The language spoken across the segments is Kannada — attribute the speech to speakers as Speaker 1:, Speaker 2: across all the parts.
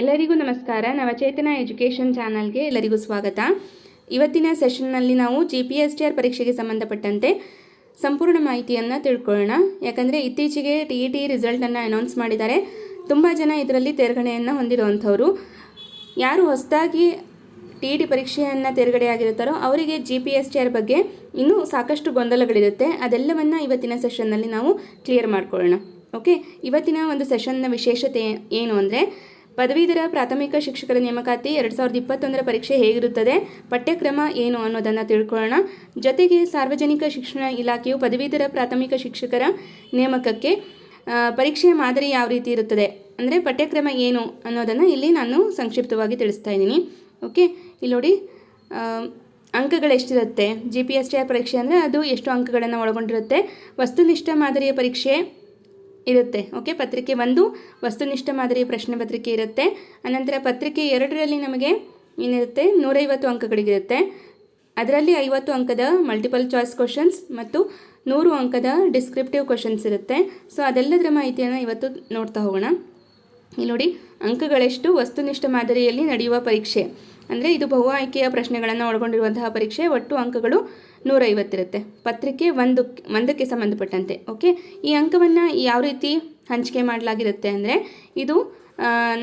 Speaker 1: ಎಲ್ಲರಿಗೂ ನಮಸ್ಕಾರ. ನವಚೇತನ ಎಜುಕೇಷನ್ ಚಾನಲ್ಗೆ ಎಲ್ಲರಿಗೂ ಸ್ವಾಗತ. ಇವತ್ತಿನ ಸೆಷನ್ನಲ್ಲಿ ನಾವು G P S T R ಪರೀಕ್ಷೆಗೆ ಸಂಬಂಧಪಟ್ಟಂತೆ ಸಂಪೂರ್ಣ ಮಾಹಿತಿಯನ್ನು ತಿಳ್ಕೊಳ್ಳೋಣ. ಯಾಕಂದರೆ ಇತ್ತೀಚೆಗೆ ಟಿ ಇ ಟಿ ರಿಸಲ್ಟನ್ನು ಅನೌನ್ಸ್ ಮಾಡಿದ್ದಾರೆ. ತುಂಬ ಜನ ಇದರಲ್ಲಿ ತೇರ್ಗಡೆಯನ್ನು ಹೊಂದಿರುವಂಥವರು. ಯಾರು ಹೊಸದಾಗಿ ಟಿ ಇ ಟಿ ಪರೀಕ್ಷೆಯನ್ನು ತೇರ್ಗಡೆಯಾಗಿರುತ್ತಾರೋ ಅವರಿಗೆ G P S T R ಬಗ್ಗೆ ಇನ್ನೂ ಸಾಕಷ್ಟು ಗೊಂದಲಗಳಿರುತ್ತೆ. ಅದೆಲ್ಲವನ್ನು ಇವತ್ತಿನ ಸೆಷನ್ನಲ್ಲಿ ನಾವು ಕ್ಲಿಯರ್ ಮಾಡ್ಕೊಳ್ಳೋಣ. ಓಕೆ ಇವತ್ತಿನ ಒಂದು ಸೆಷನ್ನ ವಿಶೇಷತೆ ಏನು ಅಂದರೆ ಪದವೀಧರ ಪ್ರಾಥಮಿಕ ಶಿಕ್ಷಕರ ನೇಮಕಾತಿ ಎರಡು ಸಾವಿರದ ಇಪ್ಪತ್ತೊಂದರ ಪರೀಕ್ಷೆ ಹೇಗಿರುತ್ತದೆ? ಪಠ್ಯಕ್ರಮ ಏನು ಅನ್ನೋದನ್ನು ತಿಳ್ಕೊಳ್ಳೋಣ. ಜೊತೆಗೆ ಸಾರ್ವಜನಿಕ ಶಿಕ್ಷಣ ಇಲಾಖೆಯು ಪದವೀಧರ ಪ್ರಾಥಮಿಕ ಶಿಕ್ಷಕರ ನೇಮಕಕ್ಕೆ ಪರೀಕ್ಷೆಯ ಮಾದರಿ ಯಾವ ರೀತಿ ಇರುತ್ತದೆ? ಅಂದರೆ ಪಠ್ಯಕ್ರಮ ಏನು ಅನ್ನೋದನ್ನು ಇಲ್ಲಿ ನಾನು ಸಂಕ್ಷಿಪ್ತವಾಗಿ ತಿಳಿಸ್ತಾ ಇದ್ದೀನಿ. ಓಕೆ? ಇಲ್ಲಿ ನೋಡಿ ಅಂಕಗಳು ಎಷ್ಟಿರುತ್ತೆ? G P S T R ಪರೀಕ್ಷೆ ಅಂದರೆ ಅದು ಎಷ್ಟು ಅಂಕಗಳನ್ನು ಒಳಗೊಂಡಿರುತ್ತೆ? ವಸ್ತುನಿಷ್ಠ ಮಾದರಿಯ ಪರೀಕ್ಷೆ ಇರುತ್ತೆ. ಓಕೆ ಪತ್ರಿಕೆ ಒಂದು, ವಸ್ತುನಿಷ್ಠ ಮಾದರಿ ಪ್ರಶ್ನೆ ಪತ್ರಿಕೆ ಇರುತ್ತೆ. ಅನಂತರ ಪತ್ರಿಕೆ ಎರಡರಲ್ಲಿ ನಮಗೆ ಏನಿರುತ್ತೆ? ನೂರೈವತ್ತು ಅಂಕಗಳಿಗಿರುತ್ತೆ ಅದರಲ್ಲಿ ಐವತ್ತು ಅಂಕದ ಮಲ್ಟಿಪಲ್ ಚಾಯ್ಸ್ ಕ್ವಶನ್ಸ್ ಮತ್ತು ನೂರು ಅಂಕದ ಡಿಸ್ಕ್ರಿಪ್ಟಿವ್ ಕ್ವಶನ್ಸ್ ಇರುತ್ತೆ. ಸೊ ಅದೆಲ್ಲದರ ಮಾಹಿತಿಯನ್ನು ಇವತ್ತು ನೋಡ್ತಾ ಹೋಗೋಣ. ಇಲ್ಲಿ ನೋಡಿ, ಅಂಕಗಳೆಷ್ಟು ವಸ್ತುನಿಷ್ಠ ಮಾದರಿಯಲ್ಲಿ ನಡೆಯುವ ಪರೀಕ್ಷೆ. ಅಂದರೆ ಇದು ಬಹು ಆಯ್ಕೆಯ ಪ್ರಶ್ನೆಗಳನ್ನು ಒಳಗೊಂಡಿರುವಂತಹ ಪರೀಕ್ಷೆ. ಒಟ್ಟು ಅಂಕಗಳು ನೂರೈವತ್ತಿರುತ್ತೆ. ಪತ್ರಿಕೆ ಒಂದು ಒಂದಕ್ಕೆ ಸಂಬಂಧಪಟ್ಟಂತೆ, ಓಕೆ? ಈ ಅಂಕವನ್ನು ಯಾವ ರೀತಿ ಹಂಚಿಕೆ ಮಾಡಲಾಗಿರುತ್ತೆ ಅಂದರೆ ಇದು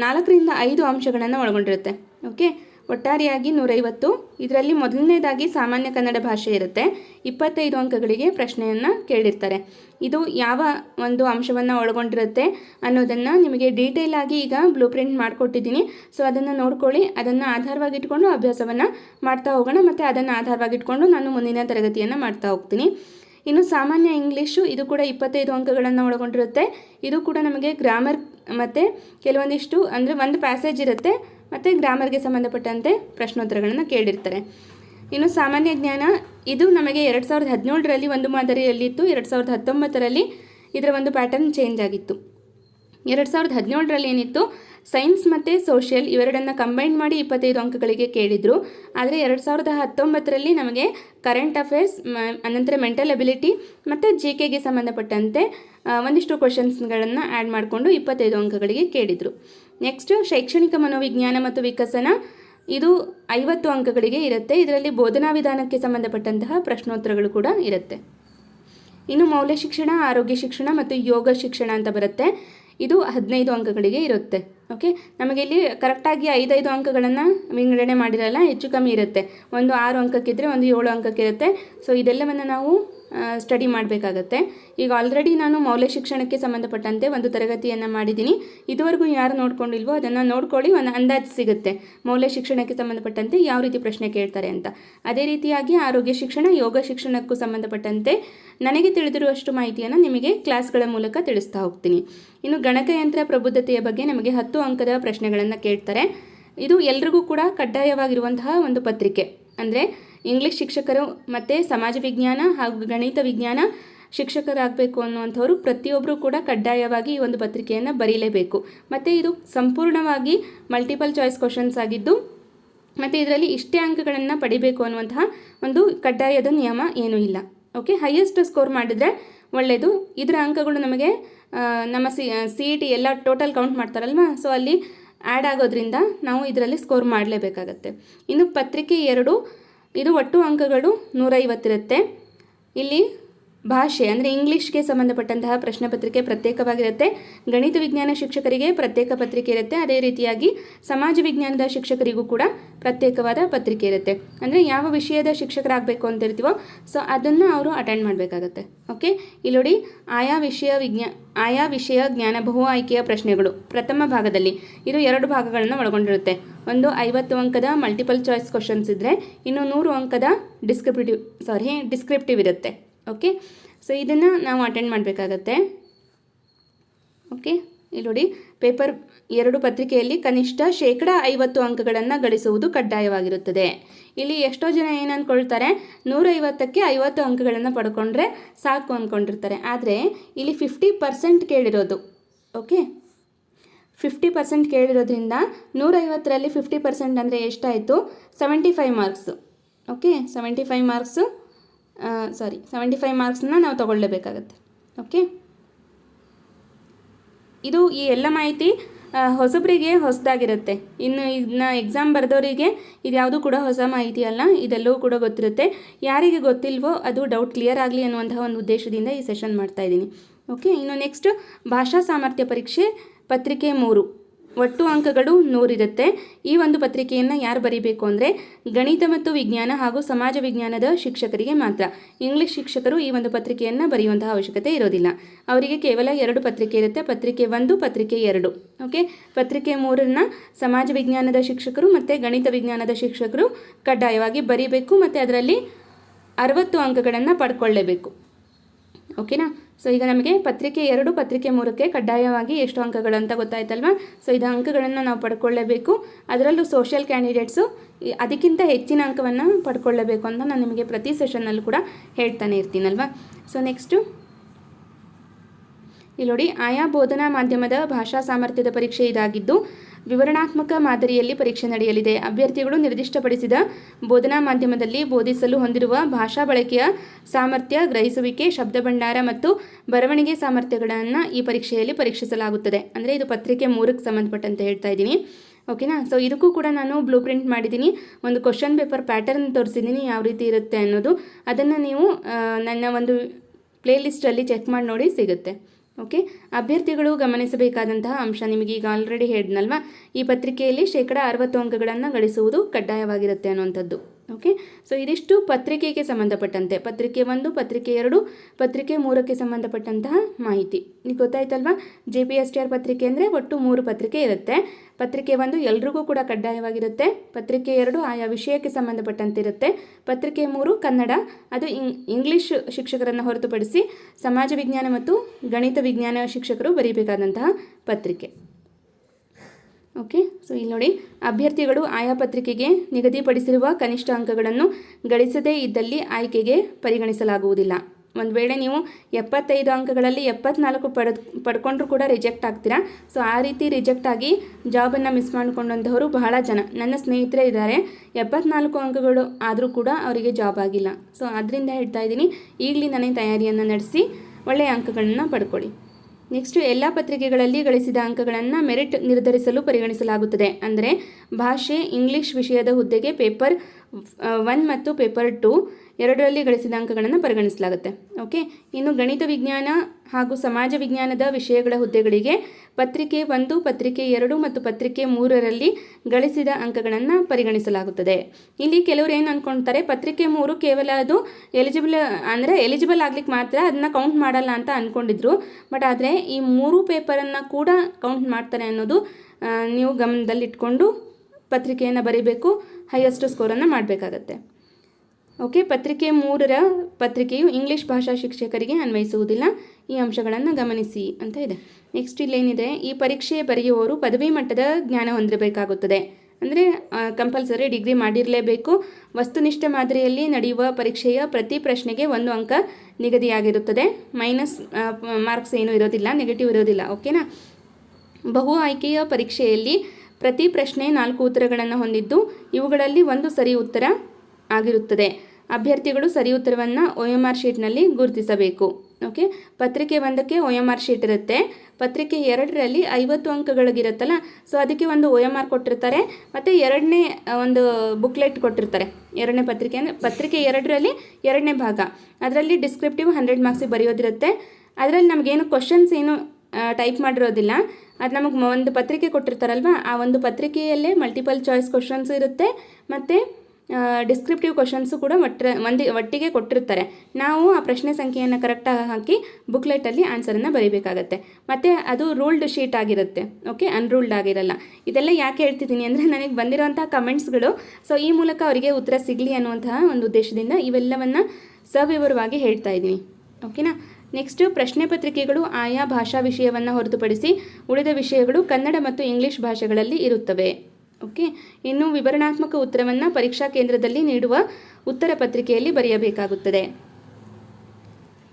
Speaker 1: ನಾಲ್ಕರಿಂದ ಐದು ಅಂಶಗಳನ್ನು ಒಳಗೊಂಡಿರುತ್ತೆ, ಓಕೆ? ಒಟ್ಟಾರೆಯಾಗಿ ನೂರೈವತ್ತು. ಇದರಲ್ಲಿ ಮೊದಲನೇದಾಗಿ ಸಾಮಾನ್ಯ ಕನ್ನಡ ಭಾಷೆ ಇರುತ್ತೆ. ಇಪ್ಪತ್ತೈದು ಅಂಕಗಳಿಗೆ ಪ್ರಶ್ನೆಯನ್ನು ಕೇಳಿರ್ತಾರೆ. ಇದು ಯಾವ ಒಂದು ಅಂಶವನ್ನು ಒಳಗೊಂಡಿರುತ್ತೆ ಅನ್ನೋದನ್ನು ನಿಮಗೆ ಡೀಟೇಲ್ ಆಗಿ ಈಗ ಬ್ಲೂ ಪ್ರಿಂಟ್ ಮಾಡಿಕೊಟ್ಟಿದ್ದೀನಿ. ಸೊ, ಅದನ್ನು ನೋಡ್ಕೊಳ್ಳಿ. ಅದನ್ನು ಆಧಾರವಾಗಿಟ್ಕೊಂಡು ಅಭ್ಯಾಸವನ್ನು ಮಾಡ್ತಾ ಹೋಗೋಣ. ಮತ್ತು ಅದನ್ನು ಆಧಾರವಾಗಿಟ್ಕೊಂಡು ನಾನು ಮುಂದಿನ ತರಗತಿಯನ್ನು ಮಾಡ್ತಾ ಹೋಗ್ತೀನಿ. ಇನ್ನು ಸಾಮಾನ್ಯ ಇಂಗ್ಲೀಷು, ಇದು ಕೂಡ ಇಪ್ಪತ್ತೈದು ಅಂಕಗಳನ್ನು ಒಳಗೊಂಡಿರುತ್ತೆ. ಇದು ಕೂಡ ನಮಗೆ ಗ್ರಾಮರ್ ಮತ್ತು ಕೆಲವೊಂದಿಷ್ಟು, ಅಂದರೆ ಒಂದು ಪ್ಯಾಸೇಜ್ ಇರುತ್ತೆ. ಮತ್ತು ಗ್ರಾಮರ್ಗೆ ಸಂಬಂಧಪಟ್ಟಂತೆ ಪ್ರಶ್ನೋತ್ತರಗಳನ್ನು ಕೇಳಿರ್ತಾರೆ. ಇನ್ನು ಸಾಮಾನ್ಯ ಜ್ಞಾನ, ಇದು ನಮಗೆ ಎರಡು ಸಾವಿರದ ಹದಿನೇಳರಲ್ಲಿ ಒಂದು ಮಾದರಿಯಲ್ಲಿತ್ತು, ಎರಡು ಸಾವಿರದ ಹತ್ತೊಂಬತ್ತರಲ್ಲಿ ಇದರ ಒಂದು ಪ್ಯಾಟರ್ನ್ ಚೇಂಜ್ ಆಗಿತ್ತು. ಎರಡು ಸಾವಿರದ ಹದಿನೇಳರಲ್ಲಿ ಏನಿತ್ತು ಸೈನ್ಸ್ ಮತ್ತು ಸೋಷಿಯಲ್ ಇವೆರಡನ್ನು ಕಂಬೈನ್ ಮಾಡಿ ಇಪ್ಪತ್ತೈದು ಅಂಕಗಳಿಗೆ ಕೇಳಿದರು. ಆದರೆ ಎರಡು ಸಾವಿರದ ಹತ್ತೊಂಬತ್ತರಲ್ಲಿ ನಮಗೆ ಕರೆಂಟ್ ಅಫೇರ್ಸ್ ಅನಂತರ ಮೆಂಟಲ್ ಎಬಿಲಿಟಿ ಮತ್ತು ಜಿ ಕೆಗೆ ಸಂಬಂಧಪಟ್ಟಂತೆ ಒಂದಿಷ್ಟು ಕ್ವಶನ್ಸ್ಗಳನ್ನು ಆ್ಯಡ್ ಮಾಡಿಕೊಂಡು ಇಪ್ಪತ್ತೈದು ಅಂಕಗಳಿಗೆ ಕೇಳಿದರು. ನೆಕ್ಸ್ಟು ಶೈಕ್ಷಣಿಕ ಮನೋವಿಜ್ಞಾನ ಮತ್ತು ವಿಕಸನ. ಇದು ಐವತ್ತು ಅಂಕಗಳಿಗೆ ಇರುತ್ತೆ. ಇದರಲ್ಲಿ ಬೋಧನಾ ವಿಧಾನಕ್ಕೆ ಸಂಬಂಧಪಟ್ಟಂತಹ ಪ್ರಶ್ನೋತ್ತರಗಳು ಕೂಡ ಇರುತ್ತೆ. ಇನ್ನು ಮೌಲ್ಯ ಶಿಕ್ಷಣ, ಆರೋಗ್ಯ ಶಿಕ್ಷಣ ಮತ್ತು ಯೋಗ ಶಿಕ್ಷಣ ಅಂತ ಬರುತ್ತೆ. ಇದು ಹದಿನೈದು ಅಂಕಗಳಿಗೆ ಇರುತ್ತೆ. ಓಕೆ ನಮಗೆ ಇಲ್ಲಿ ಕರೆಕ್ಟಾಗಿ ಐದೈದು ಅಂಕಗಳನ್ನು ವಿಂಗಡಣೆ ಮಾಡಿರಲ್ಲ, ಹೆಚ್ಚು ಕಮ್ಮಿ ಇರುತ್ತೆ. ಒಂದು ಆರು ಅಂಕಕ್ಕಿದ್ರೆ ಒಂದು ಏಳು ಅಂಕಕ್ಕಿರುತ್ತೆ. ಸೊ ಇದೆಲ್ಲವನ್ನು ನಾವು ಸ್ಟಡಿ ಮಾಡಬೇಕಾಗತ್ತೆ. ಈಗ ಆಲ್ರೆಡಿ ನಾನು ಮೌಲ್ಯ ಶಿಕ್ಷಣಕ್ಕೆ ಸಂಬಂಧಪಟ್ಟಂತೆ ಒಂದು ತರಗತಿಯನ್ನು ಮಾಡಿದ್ದೀನಿ. ಇದುವರೆಗೂ ಯಾರು ನೋಡ್ಕೊಂಡಿಲ್ವೋ ಅದನ್ನು ನೋಡ್ಕೊಳ್ಳಿ, ಒಂದು ಅಂದಾಜು ಸಿಗುತ್ತೆ. ಮೌಲ್ಯ ಶಿಕ್ಷಣಕ್ಕೆ ಸಂಬಂಧಪಟ್ಟಂತೆ ಯಾವ ರೀತಿ ಪ್ರಶ್ನೆ ಕೇಳ್ತಾರೆ ಅಂತ. ಅದೇ ರೀತಿಯಾಗಿ ಆರೋಗ್ಯ ಶಿಕ್ಷಣ, ಯೋಗ ಶಿಕ್ಷಣಕ್ಕೂ ಸಂಬಂಧಪಟ್ಟಂತೆ ನನಗೆ ತಿಳಿದಿರುವಷ್ಟು ಮಾಹಿತಿಯನ್ನು ನಿಮಗೆ ಕ್ಲಾಸ್ಗಳ ಮೂಲಕ ತಿಳಿಸ್ತಾ ಹೋಗ್ತೀನಿ. ಇನ್ನು ಗಣಕಯಂತ್ರ ಪ್ರಬುದ್ಧತೆಯ ಬಗ್ಗೆ ನಮಗೆ ಹತ್ತು ಅಂಕದ ಪ್ರಶ್ನೆಗಳನ್ನು ಕೇಳ್ತಾರೆ. ಇದು ಎಲ್ರಿಗೂ ಕೂಡ ಕಡ್ಡಾಯವಾಗಿರುವಂತಹ ಒಂದು ಪತ್ರಿಕೆ. ಅಂದರೆ ಇಂಗ್ಲಿಷ್ ಶಿಕ್ಷಕರು ಮತ್ತು ಸಮಾಜ ವಿಜ್ಞಾನ ಹಾಗೂ ಗಣಿತ ವಿಜ್ಞಾನ ಶಿಕ್ಷಕರಾಗಬೇಕು ಅನ್ನುವಂಥವ್ರು ಪ್ರತಿಯೊಬ್ಬರು ಕೂಡ ಕಡ್ಡಾಯವಾಗಿ ಈ ಒಂದು ಪತ್ರಿಕೆಯನ್ನು ಬರೀಲೇಬೇಕು. ಮತ್ತು ಇದು ಸಂಪೂರ್ಣವಾಗಿ ಮಲ್ಟಿಪಲ್ ಚಾಯ್ಸ್ ಕ್ವಶನ್ಸ್ ಆಗಿದ್ದು, ಮತ್ತು ಇದರಲ್ಲಿ ಇಷ್ಟೇ ಅಂಕಗಳನ್ನು ಪಡಿಬೇಕು ಅನ್ನುವಂತಹ ಒಂದು ಕಡ್ಡಾಯದ ನಿಯಮ ಏನೂ ಇಲ್ಲ. ಓಕೆ ಹೈಯೆಸ್ಟ್ ಸ್ಕೋರ್ ಮಾಡಿದರೆ ಒಳ್ಳೆಯದು ಇದರ ಅಂಕಗಳು ನಮಗೆ ನಮ್ಮ ಸಿ ಸಿ ಇ ಟಿ ಎಲ್ಲ ಟೋಟಲ್ ಕೌಂಟ್ ಮಾಡ್ತಾರಲ್ವ? ಸೊ ಅಲ್ಲಿ ಆ್ಯಡ್ ಆಗೋದ್ರಿಂದ ನಾವು ಇದರಲ್ಲಿ ಸ್ಕೋರ್ ಮಾಡಲೇಬೇಕಾಗತ್ತೆ. ಇನ್ನು ಪತ್ರಿಕೆ ಎರಡು ಇದು ಒಟ್ಟು ಅಂಕಗಳು ನೂರೈವತ್ತಿರುತ್ತೆ. ಇಲ್ಲಿ ಭಾಷೆ, ಅಂದರೆ ಇಂಗ್ಲೀಷ್ಗೆ ಸಂಬಂಧಪಟ್ಟಂತಹ ಪ್ರಶ್ನೆ ಪತ್ರಿಕೆ ಪ್ರತ್ಯೇಕವಾಗಿರುತ್ತೆ. ಗಣಿತ ವಿಜ್ಞಾನ ಶಿಕ್ಷಕರಿಗೆ ಪ್ರತ್ಯೇಕ ಪತ್ರಿಕೆ ಇರುತ್ತೆ. ಅದೇ ರೀತಿಯಾಗಿ ಸಮಾಜ ವಿಜ್ಞಾನದ ಶಿಕ್ಷಕರಿಗೂ ಕೂಡ ಪ್ರತ್ಯೇಕವಾದ ಪತ್ರಿಕೆ ಇರುತ್ತೆ. ಅಂದರೆ ಯಾವ ವಿಷಯದ ಶಿಕ್ಷಕರಾಗಬೇಕು ಅಂತ ಇರ್ತೀವೋ ಸೊ ಅದನ್ನು ಅವರು ಅಟೆಂಡ್ ಮಾಡಬೇಕಾಗತ್ತೆ. ಓಕೆ ಇಲ್ಲಿ ನೋಡಿ, ಆಯಾ ವಿಷಯ ವಿಜ್ಞಾ, ಆಯಾ ವಿಷಯ ಜ್ಞಾನ ಬಹು ಆಯ್ಕೆಯ ಪ್ರಶ್ನೆಗಳು ಪ್ರಥಮ ಭಾಗದಲ್ಲಿ. ಇದು ಎರಡು ಭಾಗಗಳನ್ನು ಒಳಗೊಂಡಿರುತ್ತೆ. ಒಂದು ಐವತ್ತು ಅಂಕದ ಮಲ್ಟಿಪಲ್ ಚಾಯ್ಸ್ ಕ್ವಶನ್ಸ್ ಇದ್ದರೆ ಇನ್ನು ನೂರು ಅಂಕದ ಡಿಸ್ಕ್ರಿಪ್ಟಿವ್ ಸಾರಿ ಡಿಸ್ಕ್ರಿಪ್ಟಿವ್ ಇರುತ್ತೆ. ಓಕೆ ಸೊ ಇದನ್ನು ನಾವು ಅಟೆಂಡ್ ಮಾಡಬೇಕಾಗತ್ತೆ. ಓಕೆ ಇಲ್ಲಿ ನೋಡಿ ಪೇಪರ್ ಎರಡು ಪತ್ರಿಕೆಯಲ್ಲಿ ಕನಿಷ್ಠ ಶೇಕಡ ಐವತ್ತು ಅಂಕಗಳನ್ನು ಗಳಿಸುವುದು ಕಡ್ಡಾಯವಾಗಿರುತ್ತದೆ. ಇಲ್ಲಿ ಎಷ್ಟೋ ಜನ ಏನು ಅಂದ್ಕೊಳ್ತಾರೆ ನೂರೈವತ್ತಕ್ಕೆ ಐವತ್ತು ಅಂಕಗಳನ್ನು ಪಡ್ಕೊಂಡ್ರೆ ಸಾಕು ಅಂದ್ಕೊಂಡಿರ್ತಾರೆ ಆದರೆ, ಇಲ್ಲಿ ಫಿಫ್ಟಿ ಪರ್ಸೆಂಟ್ ಕೇಳಿರೋದು. ಓಕೆ ಫಿಫ್ಟಿ ಪರ್ಸೆಂಟ್ ಕೇಳಿರೋದ್ರಿಂದ ನೂರೈವತ್ತರಲ್ಲಿ ಫಿಫ್ಟಿ ಪರ್ಸೆಂಟ್ ಅಂದರೆ ಎಷ್ಟಾಯಿತು? Seventy five marks okay seventy five marks sorry seventy five ಮಾರ್ಕ್ಸನ್ನ ನಾವು ತಗೊಳ್ಳೇಬೇಕಾಗತ್ತೆ ಓಕೆ ಇದು ಈ ಎಲ್ಲ ಮಾಹಿತಿ ಹೊಸಬರಿಗೆ ಹೊಸದಾಗಿರುತ್ತೆ. ಇನ್ನು ಇದನ್ನ ಎಕ್ಸಾಮ್ ಬರೆದವರಿಗೆ ಇದ್ಯಾವುದು ಕೂಡ ಹೊಸ ಮಾಹಿತಿ ಅಲ್ಲ, ಇದೆಲ್ಲವೂ ಕೂಡ ಗೊತ್ತಿರುತ್ತೆ. ಯಾರಿಗೆ ಗೊತ್ತಿಲ್ವೋ ಅದು ಡೌಟ್ ಕ್ಲಿಯರ್ ಆಗಲಿ ಅನ್ನುವಂತಹ ಒಂದು ಉದ್ದೇಶದಿಂದ ಈ ಸೆಷನ್ ಮಾಡ್ತಾ ಇದ್ದೀನಿ. ಓಕೆ ಇನ್ನು ನೆಕ್ಸ್ಟ್ ಭಾಷಾ ಸಾಮರ್ಥ್ಯ ಪರೀಕ್ಷೆ ಪತ್ರಿಕೆ ಮೂರು. ಒಟ್ಟು ಅಂಕಗಳು ನೂರಿರುತ್ತೆ. ಈ ಒಂದು ಪತ್ರಿಕೆಯನ್ನು ಯಾರು ಬರೀಬೇಕು ಅಂದರೆ ಗಣಿತ ಮತ್ತು ವಿಜ್ಞಾನ ಹಾಗೂ ಸಮಾಜ ವಿಜ್ಞಾನದ ಶಿಕ್ಷಕರಿಗೆ ಮಾತ್ರ. ಇಂಗ್ಲಿಷ್ ಶಿಕ್ಷಕರು ಈ ಒಂದು ಪತ್ರಿಕೆಯನ್ನು ಬರೆಯುವಂತಹ ಅವಶ್ಯಕತೆ ಇರೋದಿಲ್ಲ. ಅವರಿಗೆ ಕೇವಲ ಎರಡು ಪತ್ರಿಕೆ ಇರುತ್ತೆ. ಪತ್ರಿಕೆ ಒಂದು, ಪತ್ರಿಕೆ ಎರಡು. ಓಕೆ ಪತ್ರಿಕೆ ಮೂರನ್ನು ಸಮಾಜ ವಿಜ್ಞಾನದ ಶಿಕ್ಷಕರು ಮತ್ತು ಗಣಿತ ವಿಜ್ಞಾನದ ಶಿಕ್ಷಕರು ಕಡ್ಡಾಯವಾಗಿ ಬರೀಬೇಕು ಮತ್ತು ಅದರಲ್ಲಿ ಅರವತ್ತು ಅಂಕಗಳನ್ನು ಪಡ್ಕೊಳ್ಳೇಬೇಕು. ಓಕೆನಾ ಸೊ ಈಗ ನಮಗೆ ಪತ್ರಿಕೆ ಎರಡು, ಪತ್ರಿಕೆ ಮೂರಕ್ಕೆ ಕಡ್ಡಾಯವಾಗಿ ಎಷ್ಟು ಅಂಕಗಳು ಅಂತ ಗೊತ್ತಾಯ್ತಲ್ವಾ? ಸೊ ಇದು ಅಂಕಗಳನ್ನು ನಾವು ಪಡ್ಕೊಳ್ಳೇಬೇಕು. ಅದರಲ್ಲೂ ಸೋಷಿಯಲ್ ಕ್ಯಾಂಡಿಡೇಟ್ಸು ಅದಕ್ಕಿಂತ ಹೆಚ್ಚಿನ ಅಂಕವನ್ನು ಪಡ್ಕೊಳ್ಳೇಬೇಕು ಅಂತ ನಾನು ನಿಮಗೆ ಪ್ರತಿ ಸೆಷನ್ನಲ್ಲೂ ಕೂಡ ಹೇಳ್ತಾನೆ ಇರ್ತೀನಲ್ವಾ? ಸೊ ನೆಕ್ಸ್ಟು ಇಲ್ಲಿ ನೋಡಿ ಆಯಾ ಬೋಧನಾ ಮಾಧ್ಯಮದ ಭಾಷಾ ಸಾಮರ್ಥ್ಯದ ಪರೀಕ್ಷೆ ಇದಾಗಿದ್ದು ವಿವರಣಾತ್ಮಕ ಮಾದರಿಯಲ್ಲಿ ಪರೀಕ್ಷೆ ನಡೆಯಲಿದೆ. ಅಭ್ಯರ್ಥಿಗಳು ನಿರ್ದಿಷ್ಟಪಡಿಸಿದ ಬೋಧನಾ ಮಾಧ್ಯಮದಲ್ಲಿ ಬೋಧಿಸಲು ಹೊಂದಿರುವ ಭಾಷಾ ಬಳಕೆಯ ಸಾಮರ್ಥ್ಯ ಗ್ರಹಿಸುವಿಕೆ, ಶಬ್ದ ಭಂಡಾರ ಮತ್ತು ಬರವಣಿಗೆ ಸಾಮರ್ಥ್ಯಗಳನ್ನು ಈ ಪರೀಕ್ಷೆಯಲ್ಲಿ ಪರೀಕ್ಷಿಸಲಾಗುತ್ತದೆ. ಅಂದರೆ ಇದು ಪತ್ರಿಕೆ ಮೂರಕ್ಕೆ ಸಂಬಂಧಪಟ್ಟಂತೆ ಹೇಳ್ತಾ ಇದ್ದೀನಿ. ಓಕೆನಾ ಸೊ ಇದಕ್ಕೂ ಕೂಡ ನಾನು ಬ್ಲೂ ಪ್ರಿಂಟ್ ಮಾಡಿದ್ದೀನಿ. ಒಂದು ಕ್ವಶನ್ ಪೇಪರ್ ಪ್ಯಾಟರ್ನ್ ತೋರಿಸಿದ್ದೀನಿ ಯಾವ ರೀತಿ ಇರುತ್ತೆ ಅನ್ನೋದು. ಅದನ್ನು ನೀವು ನನ್ನ ಒಂದು ಪ್ಲೇಲಿಸ್ಟಲ್ಲಿ ಚೆಕ್ ಮಾಡಿ ನೋಡಿ ಸಿಗುತ್ತೆ. ಓಕೆ ಅಭ್ಯರ್ಥಿಗಳು ಗಮನಿಸಬೇಕಾದಂತಹ ಅಂಶ ನಿಮಗೆ ಈಗ ಆಲ್ರೆಡಿ ಹೇಳಿದ್ನಲ್ವಾ? ಈ ಪತ್ರಿಕೆಯಲ್ಲಿ ಶೇಕಡ ಅರವತ್ತು ಅಂಕಗಳನ್ನು ಗಳಿಸುವುದು ಕಡ್ಡಾಯವಾಗಿರುತ್ತೆ ಅನ್ನುವಂಥದ್ದು. ಓಕೆ ಸೊ ಇದಿಷ್ಟು ಪತ್ರಿಕೆಗೆ ಸಂಬಂಧಪಟ್ಟಂತೆ. ಪತ್ರಿಕೆ ಒಂದು, ಪತ್ರಿಕೆ ಎರಡು, ಪತ್ರಿಕೆ ಮೂರಕ್ಕೆ ಸಂಬಂಧಪಟ್ಟಂತಹ ಮಾಹಿತಿ. ಈಗ ಗೊತ್ತಾಯ್ತಲ್ವಾ? J P S T R ಪತ್ರಿಕೆ ಅಂದರೆ ಒಟ್ಟು ಮೂರು ಪತ್ರಿಕೆ ಇರುತ್ತೆ. ಪತ್ರಿಕೆ ಒಂದು ಎಲ್ರಿಗೂ ಕೂಡ ಕಡ್ಡಾಯವಾಗಿರುತ್ತೆ. ಪತ್ರಿಕೆ ಎರಡು ಆಯಾ ವಿಷಯಕ್ಕೆ ಸಂಬಂಧಪಟ್ಟಂತೆ ಇರುತ್ತೆ ಪತ್ರಿಕೆ ಮೂರು ಕನ್ನಡ, ಅದು ಇಂಗ್ ಇಂಗ್ಲಿಷ್ ಶಿಕ್ಷಕರನ್ನು ಹೊರತುಪಡಿಸಿ ಸಮಾಜ ವಿಜ್ಞಾನ ಮತ್ತು ಗಣಿತ ವಿಜ್ಞಾನ ಶಿಕ್ಷಕರು ಬರೀಬೇಕಾದಂತಹ ಪತ್ರಿಕೆ. ಓಕೆ ಸೊ ಇಲ್ಲಿ ನೋಡಿ, ಅಭ್ಯರ್ಥಿಗಳು ಆಯಾ ಪತ್ರಿಕೆಗೆ ನಿಗದಿಪಡಿಸಿರುವ ಕನಿಷ್ಠ ಅಂಕಗಳನ್ನು ಗಳಿಸದೇ ಇದ್ದಲ್ಲಿ ಆಯ್ಕೆಗೆ ಪರಿಗಣಿಸಲಾಗುವುದಿಲ್ಲ. ಒಂದು ವೇಳೆ ನೀವು ಎಪ್ಪತ್ತೈದು ಅಂಕಗಳಲ್ಲಿ ಎಪ್ಪತ್ನಾಲ್ಕು ಪಡೆದು, ಪಡ್ಕೊಂಡ್ರೂ ಕೂಡ ರಿಜೆಕ್ಟ್ ಆಗ್ತೀರಾ? ಸೊ ಆ ರೀತಿ ರಿಜೆಕ್ಟ್ ಆಗಿ ಜಾಬನ್ನು ಮಿಸ್ ಮಾಡಿಕೊಂಡಂಥವರು ಬಹಳ ಜನ. ನನ್ನ ಸ್ನೇಹಿತರೇ ಇದ್ದಾರೆ, ಎಪ್ಪತ್ನಾಲ್ಕು ಅಂಕಗಳು ಆದರೂ ಕೂಡ ಅವರಿಗೆ ಜಾಬ್ ಆಗಿಲ್ಲ. ಸೊ ಅದರಿಂದ ಹೇಳ್ತಾ ಇದ್ದೀನಿ ಈಗಲಿಂದನೇ ತಯಾರಿಯನ್ನು ನಡೆಸಿ, ಒಳ್ಳೆಯ ಅಂಕಗಳನ್ನು ಪಡ್ಕೊಳ್ಳಿ. ನೆಕ್ಸ್ಟ್ ಎಲ್ಲ ಪತ್ರಿಕೆಗಳಲ್ಲಿ ಗಳಿಸಿದ ಅಂಕಗಳನ್ನು ಮೆರಿಟ್ ನಿರ್ಧರಿಸಲು ಪರಿಗಣಿಸಲಾಗುತ್ತದೆ. ಅಂದರೆ ಭಾಷೆ ಇಂಗ್ಲಿಷ್ ವಿಷಯದ ಹುದ್ದೆಗೆ ಪೇಪರ್ ಒನ್ ಮತ್ತು ಪೇಪರ್ ಟು ಎರಡರಲ್ಲಿ ಗಳಿಸಿದ ಅಂಕಗಳನ್ನು ಪರಿಗಣಿಸಲಾಗುತ್ತೆ. ಓಕೆ ಇನ್ನು ಗಣಿತ ವಿಜ್ಞಾನ ಹಾಗೂ ಸಮಾಜ ವಿಜ್ಞಾನದ ವಿಷಯಗಳ ಹುದ್ದೆಗಳಿಗೆ ಪತ್ರಿಕೆ ಒಂದು, ಪತ್ರಿಕೆ ಎರಡು ಮತ್ತು ಪತ್ರಿಕೆ ಮೂರರಲ್ಲಿ ಗಳಿಸಿದ ಅಂಕಗಳನ್ನು ಪರಿಗಣಿಸಲಾಗುತ್ತದೆ. ಇಲ್ಲಿ ಕೆಲವರು ಏನು ಅಂದ್ಕೊಳ್ತಾರೆ ಪತ್ರಿಕೆ ಮೂರು ಕೇವಲ ಅದು ಎಲಿಜಿಬಲ್ ಅಂದರೆ ಎಲಿಜಿಬಲ್ ಆಗ್ಲಿಕ್ಕೆ ಮಾತ್ರ ಅದನ್ನ ಕೌಂಟ್ ಮಾಡಲ್ಲ ಅಂತ ಅಂದ್ಕೊಂಡಿದ್ರು ಬಟ್ ಆದರೆ ಈ ಮೂರು ಪೇಪರನ್ನು ಕೂಡ ಕೌಂಟ್ ಮಾಡ್ತಾರೆ ಅನ್ನೋದು ನೀವು ಗಮನದಲ್ಲಿಟ್ಕೊಂಡು ಪತ್ರಿಕೆಯನ್ನು ಬರೀಬೇಕು ಹೈಯೆಸ್ಟ್ ಸ್ಕೋರನ್ನು ಮಾಡಬೇಕಾಗತ್ತೆ. ಓಕೆ ಪತ್ರಿಕೆ ಮೂರರ ಪತ್ರಿಕೆಯು ಇಂಗ್ಲಿಷ್ ಭಾಷಾ ಶಿಕ್ಷಕರಿಗೆ ಅನ್ವಯಿಸುವುದಿಲ್ಲ. ಈ ಅಂಶಗಳನ್ನು ಗಮನಿಸಿ ಅಂತ ಇದೆ. ನೆಕ್ಸ್ಟ್ ಇಲ್ಲೇನಿದೆ, ಈ ಪರೀಕ್ಷೆ ಬರೆಯುವವರು ಪದವಿ ಮಟ್ಟದ ಜ್ಞಾನ ಹೊಂದಿರಬೇಕಾಗುತ್ತದೆ ಅಂದರೆ ಕಂಪಲ್ಸರಿ ಡಿಗ್ರಿ ಮಾಡಿರಲೇಬೇಕು. ವಸ್ತುನಿಷ್ಠ ಮಾದರಿಯಲ್ಲಿ ನಡೆಯುವ ಪರೀಕ್ಷೆಯ ಪ್ರತಿ ಪ್ರಶ್ನೆಗೆ ಒಂದು ಅಂಕ ನಿಗದಿಯಾಗಿರುತ್ತದೆ. ಮೈನಸ್ ಮಾರ್ಕ್ಸ್ ಏನೂ ಇರೋದಿಲ್ಲ ನೆಗೆಟಿವ್ ಇರೋದಿಲ್ಲ ಓಕೆನಾ ಬಹು ಆಯ್ಕೆಯ ಪರೀಕ್ಷೆಯಲ್ಲಿ ಪ್ರತಿ ಪ್ರಶ್ನೆ ನಾಲ್ಕು ಉತ್ತರಗಳನ್ನು ಹೊಂದಿದ್ದು, ಇವುಗಳಲ್ಲಿ ಒಂದು ಸರಿ ಉತ್ತರ ಆಗಿರುತ್ತದೆ. ಅಭ್ಯರ್ಥಿಗಳು ಸರಿ ಉತ್ತರವನ್ನು ಒ ಎಂ ಆರ್ ಶೀಟ್ನಲ್ಲಿ ಗುರುತಿಸಬೇಕು. ಓಕೆ ಪತ್ರಿಕೆ ಒಂದಕ್ಕೆ ಒ ಎಂ ಆರ್ ಶೀಟ್ ಇರುತ್ತೆ. ಪತ್ರಿಕೆ ಎರಡರಲ್ಲಿ ಐವತ್ತು ಅಂಕಗಳಿಗಿರುತ್ತಲ್ಲ ಸೊ ಅದಕ್ಕೆ ಒಂದು ಒ ಎಂ ಆರ್ ಕೊಟ್ಟಿರ್ತಾರೆ. ಮತ್ತು ಎರಡನೇ ಒಂದು ಬುಕ್ಲೆಟ್ ಕೊಟ್ಟಿರ್ತಾರೆ. ಎರಡನೇ ಪತ್ರಿಕೆ ಅಂದರೆ ಪತ್ರಿಕೆ ಎರಡರಲ್ಲಿ ಎರಡನೇ ಭಾಗ. ಅದರಲ್ಲಿ ಡಿಸ್ಕ್ರಿಪ್ಟಿವ್ ಹಂಡ್ರೆಡ್ ಮಾರ್ಕ್ಸಿಗೆ ಬರೆಯೋದಿರುತ್ತೆ. ಅದರಲ್ಲಿ ನಮಗೇನು ಕ್ವಶನ್ಸ್ ಏನು ಟೈಪ್ ಮಾಡಿರೋದಿಲ್ಲ. ಅದು ನಮಗೆ ಒಂದು ಪತ್ರಿಕೆ ಕೊಟ್ಟಿರ್ತಾರಲ್ವ, ಆ ಒಂದು ಪತ್ರಿಕೆಯಲ್ಲೇ ಮಲ್ಟಿಪಲ್ ಚಾಯ್ಸ್ ಕ್ವಶನ್ಸ್ ಇರುತ್ತೆ. ಮತ್ತು ಡಿಸ್ಕ್ರಿಪ್ಟಿವ್ ಕ್ವಶನ್ಸು ಕೂಡ ಒಟ್ಟರೆ ಮಂದಿ ಒಟ್ಟಿಗೆ ಕೊಟ್ಟಿರ್ತಾರೆ. ನಾವು ಆ ಪ್ರಶ್ನೆ ಸಂಖ್ಯೆಯನ್ನು ಕರೆಕ್ಟಾಗಿ ಹಾಕಿ ಬುಕ್ಲೆಟಲ್ಲಿ ಆನ್ಸರನ್ನು ಬರೀಬೇಕಾಗತ್ತೆ. ಮತ್ತು ಅದು ರೂಲ್ಡ್ ಶೀಟ್ ಆಗಿರುತ್ತೆ. ಓಕೆ ಅನ್ರೂಲ್ಡ್ ಆಗಿರಲ್ಲ. ಇದೆಲ್ಲ ಯಾಕೆ ಹೇಳ್ತಿದ್ದೀನಿ ಅಂದರೆ ನನಗೆ ಬಂದಿರೋಂಥ ಕಮೆಂಟ್ಸ್ಗಳು ಸೊ ಈ ಮೂಲಕ ಅವರಿಗೆ ಉತ್ತರ ಸಿಗಲಿ ಅನ್ನುವಂತಹ ಒಂದು ಉದ್ದೇಶದಿಂದ ಇವೆಲ್ಲವನ್ನು ಸವಿವರವಾಗಿ ಹೇಳ್ತಾ ಇದ್ದೀನಿ. ಓಕೆನಾ ನೆಕ್ಸ್ಟ್ ಪ್ರಶ್ನೆ ಪತ್ರಿಕೆಗಳು ಆಯಾ ಭಾಷಾ ವಿಷಯವನ್ನು ಹೊರತುಪಡಿಸಿ ಉಳಿದ ವಿಷಯಗಳು ಕನ್ನಡ ಮತ್ತು ಇಂಗ್ಲಿಷ್ ಭಾಷೆಗಳಲ್ಲಿ ಇರುತ್ತವೆ. ಓಕೆ ಇನ್ನು ವಿವರಣಾತ್ಮಕ ಉತ್ತರವನ್ನು ಪರೀಕ್ಷಾ ಕೇಂದ್ರದಲ್ಲಿ ನೀಡುವ ಉತ್ತರ ಪತ್ರಿಕೆಯಲ್ಲಿ ಬರೆಯಬೇಕಾಗುತ್ತದೆ.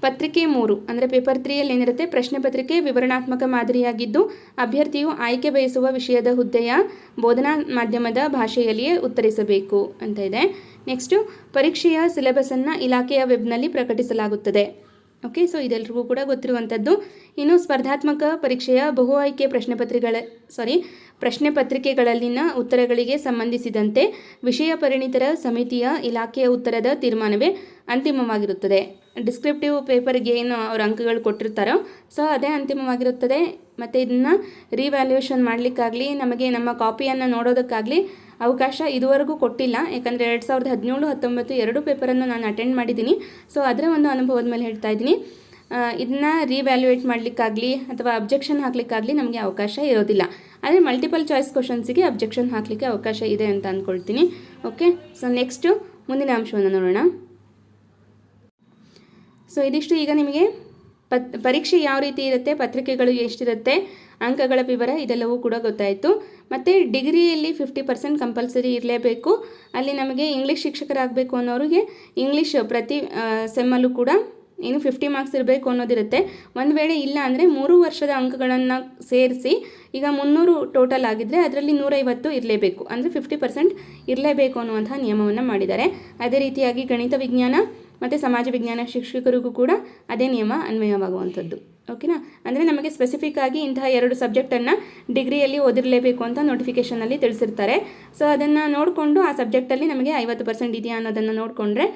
Speaker 1: ಪತ್ರಿಕೆ ಮೂರು, ಅಂದರೆ ಪೇಪರ್ ತ್ರೀಯಲ್ಲಿ ಏನಿರುತ್ತೆ? ಪ್ರಶ್ನೆ ಪತ್ರಿಕೆ ವಿವರಣಾತ್ಮಕ ಮಾದರಿಯಾಗಿದ್ದು, ಅಭ್ಯರ್ಥಿಯು ಆಯ್ಕೆ ಬಯಸುವ ವಿಷಯದ ಹುದ್ದೆಯ ಬೋಧನಾ ಮಾಧ್ಯಮದ ಭಾಷೆಯಲ್ಲಿಯೇ ಉತ್ತರಿಸಬೇಕು ಅಂತ ಇದೆ. ನೆಕ್ಸ್ಟು ಪರೀಕ್ಷೆಯ ಸಿಲೆಬಸನ್ನು ಇಲಾಖೆಯ ವೆಬ್ನಲ್ಲಿ ಪ್ರಕಟಿಸಲಾಗುತ್ತದೆ. ಓಕೆ ಸೊ ಇದೆಲ್ರಿಗೂ ಕೂಡ ಗೊತ್ತಿರುವಂಥದ್ದು. ಇನ್ನು ಸ್ಪರ್ಧಾತ್ಮಕ ಪರೀಕ್ಷೆಯ ಬಹು ಆಯ್ಕೆ ಪ್ರಶ್ನೆ ಪತ್ರಿಕೆಗಳ ಸಾರಿ ಪ್ರಶ್ನೆ ಪತ್ರಿಕೆಗಳಲ್ಲಿನ ಉತ್ತರಗಳಿಗೆ ಸಂಬಂಧಿಸಿದಂತೆ ವಿಷಯ ಪರಿಣಿತರ ಸಮಿತಿಯ ಇಲಾಖೆಯ ಉತ್ತರದ ತೀರ್ಮಾನವೇ ಅಂತಿಮವಾಗಿರುತ್ತದೆ. ಡಿಸ್ಕ್ರಿಪ್ಟಿವ್ ಪೇಪರ್ಗೆ ಏನು ಅವ್ರ ಅಂಕಗಳು ಕೊಟ್ಟಿರ್ತಾರೋ ಸೊ ಅದೇ ಅಂತಿಮವಾಗಿರುತ್ತದೆ. ಮತ್ತು ಇದನ್ನು ರಿವ್ಯಾಲ್ಯೂಯೇಷನ್ ಮಾಡಲಿಕ್ಕಾಗಲಿ, ನಮಗೆ ನಮ್ಮ ಕಾಪಿಯನ್ನು ನೋಡೋದಕ್ಕಾಗಲಿ ಅವಕಾಶ ಇದುವರೆಗೂ ಕೊಟ್ಟಿಲ್ಲ. ಯಾಕಂದರೆ ಎರಡು ಸಾವಿರದ ಹದಿನೇಳು, ಹತ್ತೊಂಬತ್ತು ಎರಡು ಪೇಪರನ್ನು ನಾನು ಅಟೆಂಡ್ ಮಾಡಿದ್ದೀನಿ. ಸೊ ಅದರ ಒಂದು ಅನುಭವದ ಮೇಲೆ ಹೇಳ್ತಾ ಇದ್ದೀನಿ. ಇದನ್ನ ರಿವ್ಯಾಲ್ಯೂಯೇಟ್ ಮಾಡಲಿಕ್ಕಾಗಲಿ ಅಥವಾ ಅಬ್ಜೆಕ್ಷನ್ ಹಾಕಲಿಕ್ಕಾಗಲಿ ನಮಗೆ ಅವಕಾಶ ಇರೋದಿಲ್ಲ. ಆದರೆ ಮಲ್ಟಿಪಲ್ ಚಾಯ್ಸ್ ಕ್ವಶನ್ಸಿಗೆ ಅಬ್ಜೆಕ್ಷನ್ ಹಾಕಲಿಕ್ಕೆ ಅವಕಾಶ ಇದೆ ಅಂತ ಅಂದ್ಕೊಳ್ತೀನಿ ಓಕೆ ಸೊ ನೆಕ್ಸ್ಟು ಮುಂದಿನ ಅಂಶವನ್ನು ನೋಡೋಣ. ಸೊ ಇದಿಷ್ಟು ಈಗ ನಿಮಗೆ ಪತ್, ಪರೀಕ್ಷೆ ಯಾವ ರೀತಿ ಇರುತ್ತೆ, ಪತ್ರಿಕೆಗಳು ಎಷ್ಟಿರುತ್ತೆ, ಅಂಕಗಳ ವಿವರ ಇದೆಲ್ಲವೂ ಕೂಡ ಗೊತ್ತಾಯಿತು. ಮತ್ತು ಡಿಗ್ರಿಯಲ್ಲಿ ಫಿಫ್ಟಿ ಪರ್ಸೆಂಟ್ ಕಂಪಲ್ಸರಿ ಇರಲೇಬೇಕು. ಅಲ್ಲಿ ನಮಗೆ ಇಂಗ್ಲೀಷ್ ಶಿಕ್ಷಕರಾಗಬೇಕು ಅನ್ನೋರಿಗೆ ಇಂಗ್ಲೀಷ್ ಪ್ರತಿ ಸೆಮ್ಮಲ್ಲೂ ಕೂಡ ಇನ್ನು ಫಿಫ್ಟಿ ಮಾರ್ಕ್ಸ್ ಇರಬೇಕು ಅನ್ನೋದಿರುತ್ತೆ. ಒಂದು ವೇಳೆ ಇಲ್ಲ ಅಂದರೆ ಮೂರು ವರ್ಷದ ಅಂಕಗಳನ್ನು ಸೇರಿಸಿ ಈಗ ಮುನ್ನೂರು ಟೋಟಲ್ ಆಗಿದ್ದರೆ ಅದರಲ್ಲಿ ನೂರೈವತ್ತು ಇರಲೇಬೇಕು. ಅಂದರೆ ಫಿಫ್ಟಿ ಪರ್ಸೆಂಟ್ ಇರಲೇಬೇಕು ಅನ್ನುವಂಥ ನಿಯಮವನ್ನು ಮಾಡಿದ್ದಾರೆ. ಅದೇ ರೀತಿಯಾಗಿ ಗಣಿತ ವಿಜ್ಞಾನ ಮತ್ತು ಸಮಾಜ ವಿಜ್ಞಾನ ಶಿಕ್ಷಕರಿಗೂ ಕೂಡ ಅದೇ ನಿಯಮ ಅನ್ವಯವಾಗುವಂಥದ್ದು. ಓಕೆನಾ ಅಂದರೆ ನಮಗೆ ಸ್ಪೆಸಿಫಿಕ್ ಆಗಿ ಇಂತಹ ಎರಡು ಸಬ್ಜೆಕ್ಟನ್ನು ಡಿಗ್ರಿಯಲ್ಲಿ ಓದಿರಲೇಬೇಕು ಅಂತ ನೋಟಿಫಿಕೇಷನಲ್ಲಿ ತಿಳಿಸಿರ್ತಾರೆ. ಸೊ ಅದನ್ನು ನೋಡಿಕೊಂಡು ಆ ಸಬ್ಜೆಕ್ಟಲ್ಲಿ ನಮಗೆ ಐವತ್ತು ಪರ್ಸೆಂಟ್ ಇದೆಯಾ ಅನ್ನೋದನ್ನು ನೋಡಿಕೊಂಡ್ರೆ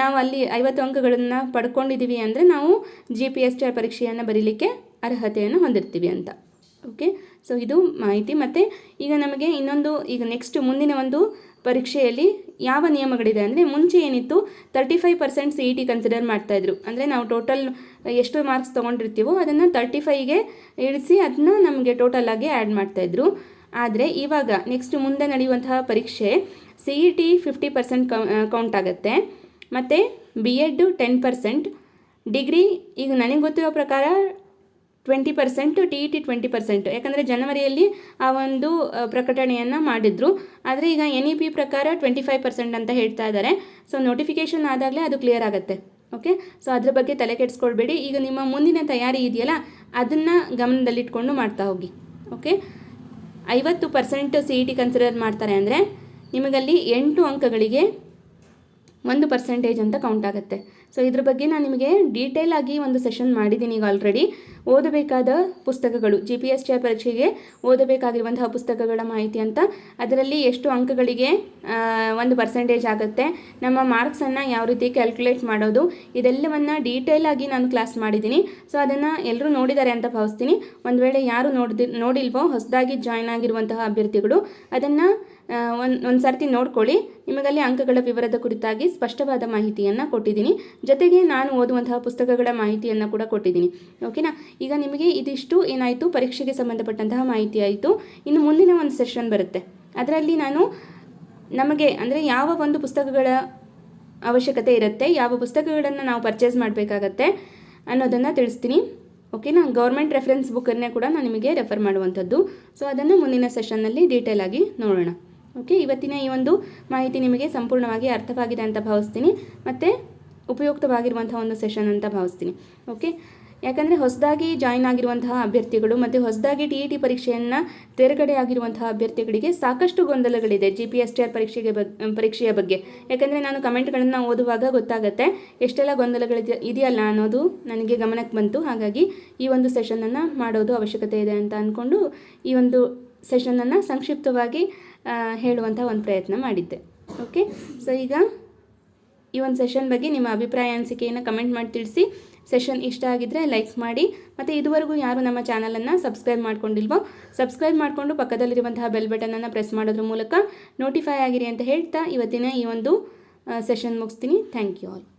Speaker 1: ನಾವು ಅಲ್ಲಿ ಐವತ್ತು ಅಂಕಗಳನ್ನು ಪಡ್ಕೊಂಡಿದ್ದೀವಿ ಅಂದರೆ ನಾವು G P S T R ಪರೀಕ್ಷೆಯನ್ನು ಬರೀಲಿಕ್ಕೆ ಅರ್ಹತೆಯನ್ನು ಹೊಂದಿರ್ತೀವಿ ಅಂತ. ಓಕೆ ಸೊ ಇದು ಮಾಹಿತಿ. ಮತ್ತು ಈಗ ನಮಗೆ ಇನ್ನೊಂದು, ಈಗ ನೆಕ್ಸ್ಟ್ ಮುಂದಿನ ಒಂದು ಪರೀಕ್ಷೆಯಲ್ಲಿ ಯಾವ ನಿಯಮಗಳಿದೆ ಅಂದರೆ ಮುಂಚೆ ಏನಿತ್ತು thirty five percent C E T consider ಮಾಡ್ತಾಯಿದ್ರು ಅಂದರೆ ನಾವು ಟೋಟಲ್ ಎಷ್ಟು ಮಾರ್ಕ್ಸ್ ತೊಗೊಂಡಿರ್ತೀವೋ ಅದನ್ನು ತರ್ಟಿ ಫೈವ್ಗೆ ಇಳಿಸಿ ಅದನ್ನ ನಮಗೆ ಟೋಟಲ್ ಆಗಿ ಆ್ಯಡ್ ಮಾಡ್ತಾಯಿದ್ರು ಆದರೆ ಇವಾಗ ನೆಕ್ಸ್ಟ್ ಮುಂದೆ ನಡೆಯುವಂತಹ ಪರೀಕ್ಷೆ C E T fifty percent count ಆಗುತ್ತೆ. ಮತ್ತು B Ed ten percent degree ಈಗ ನನಗೆ ಗೊತ್ತಿರೋ ಪ್ರಕಾರ twenty percent T E T twenty percent ಯಾಕಂದರೆ ಜನವರಿಯಲ್ಲಿ ಆ ಒಂದು ಪ್ರಕಟಣೆಯನ್ನು ಮಾಡಿದರು. ಆದರೆ ಈಗ ಎನ್ ಇ ಪಿ ಪ್ರಕಾರ ಟ್ವೆಂಟಿ ಫೈವ್ ಪರ್ಸೆಂಟ್ ಅಂತ ಹೇಳ್ತಾ ಇದ್ದಾರೆ ಸೊ ನೋಟಿಫಿಕೇಷನ್ ಆದಾಗಲೇ ಅದು ಕ್ಲಿಯರ್ ಆಗುತ್ತೆ. ಓಕೆ ಸೊ ಅದ್ರ ಬಗ್ಗೆ ತಲೆ ಕೆಡಿಸ್ಕೊಳ್ಬೇಡಿ. ಈಗ ನಿಮ್ಮ ಮುಂದಿನ ತಯಾರಿ ಇದೆಯಲ್ಲ, ಅದನ್ನು ಗಮನದಲ್ಲಿಟ್ಕೊಂಡು ಮಾಡ್ತಾ ಹೋಗಿ. ಓಕೆ ಐವತ್ತು percent C E T consider ಮಾಡ್ತಾರೆ ಅಂದರೆ ನಿಮಗಲ್ಲಿ ಎಂಟು ಅಂಕಗಳಿಗೆ ಒಂದು ಪರ್ಸೆಂಟೇಜ್ ಅಂತ ಕೌಂಟ್ ಆಗುತ್ತೆ. ಸೊ ಇದ್ರ ಬಗ್ಗೆ ನಾನು ನಿಮಗೆ ಡೀಟೇಲ್ ಆಗಿ ಒಂದು ಸೆಷನ್ ಮಾಡಿದ್ದೀನಿ ಈಗ ಆಲ್ರೆಡಿ ಓದಬೇಕಾದ ಪುಸ್ತಕಗಳು ಜಿ ಪಿ ಎಸ್ ಟಿ ಪರೀಕ್ಷೆಗೆ ಓದಬೇಕಾಗಿರುವಂತಹ ಪುಸ್ತಕಗಳ ಮಾಹಿತಿ ಅಂತ. ಅದರಲ್ಲಿ ಎಷ್ಟು ಅಂಕಗಳಿಗೆ ಒಂದು ಪರ್ಸೆಂಟೇಜ್ ಆಗುತ್ತೆ, ನಮ್ಮ ಮಾರ್ಕ್ಸನ್ನು ಯಾವ ರೀತಿ ಕ್ಯಾಲ್ಕುಲೇಟ್ ಮಾಡೋದು, ಇದೆಲ್ಲವನ್ನು ಡೀಟೇಲ್ ಆಗಿ ನಾನು ಕ್ಲಾಸ್ ಮಾಡಿದ್ದೀನಿ ಸೊ ಅದನ್ನು ಎಲ್ಲರೂ ನೋಡಿದ್ದಾರೆ ಅಂತ ಭಾವಿಸ್ತೀನಿ. ಒಂದು ವೇಳೆ ಯಾರು ನೋಡಿದಿ, ನೋಡಿಲ್ವೋ, ಹೊಸದಾಗಿ ಜಾಯ್ನ್ ಆಗಿರುವಂತಹ ಅಭ್ಯರ್ಥಿಗಳು, ಅದನ್ನು ಒಂದು ಒಂದು ಸರ್ತಿ ನೋಡ್ಕೊಳ್ಳಿ. ನಿಮಗಲ್ಲಿ ಅಂಕಗಳ ವಿವರದ ಕುರಿತಾಗಿ ಸ್ಪಷ್ಟವಾದ ಮಾಹಿತಿಯನ್ನು ಕೊಟ್ಟಿದ್ದೀನಿ. ಜೊತೆಗೆ ನಾನು ಓದುವಂತಹ ಪುಸ್ತಕಗಳ ಮಾಹಿತಿಯನ್ನು ಕೂಡ ಕೊಟ್ಟಿದ್ದೀನಿ. ಓಕೆನಾ? ಈಗ ನಿಮಗೆ ಇದಿಷ್ಟು ಏನಾಯಿತು? ಪರೀಕ್ಷೆಗೆ ಸಂಬಂಧಪಟ್ಟಂತಹ ಮಾಹಿತಿ ಆಯಿತು. ಇನ್ನು ಮುಂದಿನ ಒಂದು ಸೆಷನ್ ಬರುತ್ತೆ. ಅದರಲ್ಲಿ ನಾನು ನಮಗೆ ಅಂದರೆ ಯಾವ ಒಂದು ಪುಸ್ತಕಗಳ ಅವಶ್ಯಕತೆ ಇರುತ್ತೆ, ಯಾವ ಪುಸ್ತಕಗಳನ್ನು ನಾವು ಪರ್ಚೇಸ್ ಮಾಡಬೇಕಾಗತ್ತೆ ಅನ್ನೋದನ್ನು ತಿಳಿಸ್ತೀನಿ. ಓಕೆನಾ? ಗೌರ್ಮೆಂಟ್ ರೆಫರೆನ್ಸ್ ಬುಕ್ಕನ್ನೇ ಕೂಡ ನಾನು ನಿಮಗೆ ರೆಫರ್ ಮಾಡುವಂಥದ್ದು. ಸೊ ಅದನ್ನು ಮುಂದಿನ ಸೆಷನ್ನಲ್ಲಿ ಡೀಟೇಲ್ ಆಗಿ ನೋಡೋಣ. ಓಕೆ ಇವತ್ತಿನ ಈ ಒಂದು ಮಾಹಿತಿ ನಿಮಗೆ ಸಂಪೂರ್ಣವಾಗಿ ಅರ್ಥವಾಗಿದೆ ಅಂತ ಭಾವಿಸ್ತೀನಿ. ಮತ್ತು ಉಪಯುಕ್ತವಾಗಿರುವಂತಹ ಒಂದು ಸೆಷನ್ ಅಂತ ಭಾವಿಸ್ತೀನಿ. ಓಕೆ ಯಾಕಂದರೆ ಹೊಸದಾಗಿ ಜಾಯಿನ್ ಆಗಿರುವಂತಹ ಅಭ್ಯರ್ಥಿಗಳು ಮತ್ತು ಹೊಸದಾಗಿ ಟಿ ಇ ಟಿ ಪರೀಕ್ಷೆಯನ್ನು ತೇರ್ಗಡೆ ಆಗಿರುವಂತಹ ಅಭ್ಯರ್ಥಿಗಳಿಗೆ ಸಾಕಷ್ಟು ಗೊಂದಲಗಳಿದೆ G P S T R ಪರೀಕ್ಷೆಗೆ ಬಗ್ ಪರೀಕ್ಷೆಯ ಬಗ್ಗೆ. ಯಾಕಂದರೆ ನಾನು ಕಮೆಂಟ್ಗಳನ್ನು ಓದುವಾಗ ಗೊತ್ತಾಗುತ್ತೆ ಎಷ್ಟೆಲ್ಲ ಗೊಂದಲಗಳಿದೆ ಇದೆಯಲ್ಲ ಅನ್ನೋದು ನನಗೆ ಗಮನಕ್ಕೆ ಬಂತು. ಹಾಗಾಗಿ ಈ ಒಂದು ಸೆಷನನ್ನು ಮಾಡೋದು ಅವಶ್ಯಕತೆ ಇದೆ ಅಂತ ಅಂದ್ಕೊಂಡು ಈ ಒಂದು ಸೆಷನನ್ನು ಸಂಕ್ಷಿಪ್ತವಾಗಿ ಹೇಳುವಂಥ ಒಂದು ಪ್ರಯತ್ನ ಮಾಡಿದ್ದೆ. ಓಕೆ ಸೊ ಈಗ ಈ ಒಂದು ಸೆಷನ್ ಬಗ್ಗೆ ನಿಮ್ಮ ಅಭಿಪ್ರಾಯ, ಅನಿಸಿಕೆಯನ್ನು ಕಮೆಂಟ್ ಮಾಡಿ ತಿಳಿಸಿ. ಸೆಷನ್ ಇಷ್ಟ ಆಗಿದ್ದರೆ ಲೈಕ್ ಮಾಡಿ. ಮತ್ತು ಇದುವರೆಗೂ ಯಾರು ನಮ್ಮ ಚಾನಲನ್ನು ಸಬ್ಸ್ಕ್ರೈಬ್ ಮಾಡ್ಕೊಂಡಿಲ್ವೋ ಸಬ್ಸ್ಕ್ರೈಬ್ ಮಾಡಿಕೊಂಡು ಪಕ್ಕದಲ್ಲಿರುವಂತಹ ಬೆಲ್ ಬಟನನ್ನು ಪ್ರೆಸ್ ಮಾಡೋದ್ರ ಮೂಲಕ ನೋಟಿಫೈ ಆಗಿರಿ ಅಂತ ಹೇಳ್ತಾ ಇವತ್ತಿನ ಈ ಒಂದು ಸೆಷನ್ ಮುಗಿಸ್ತೀನಿ. Thank you all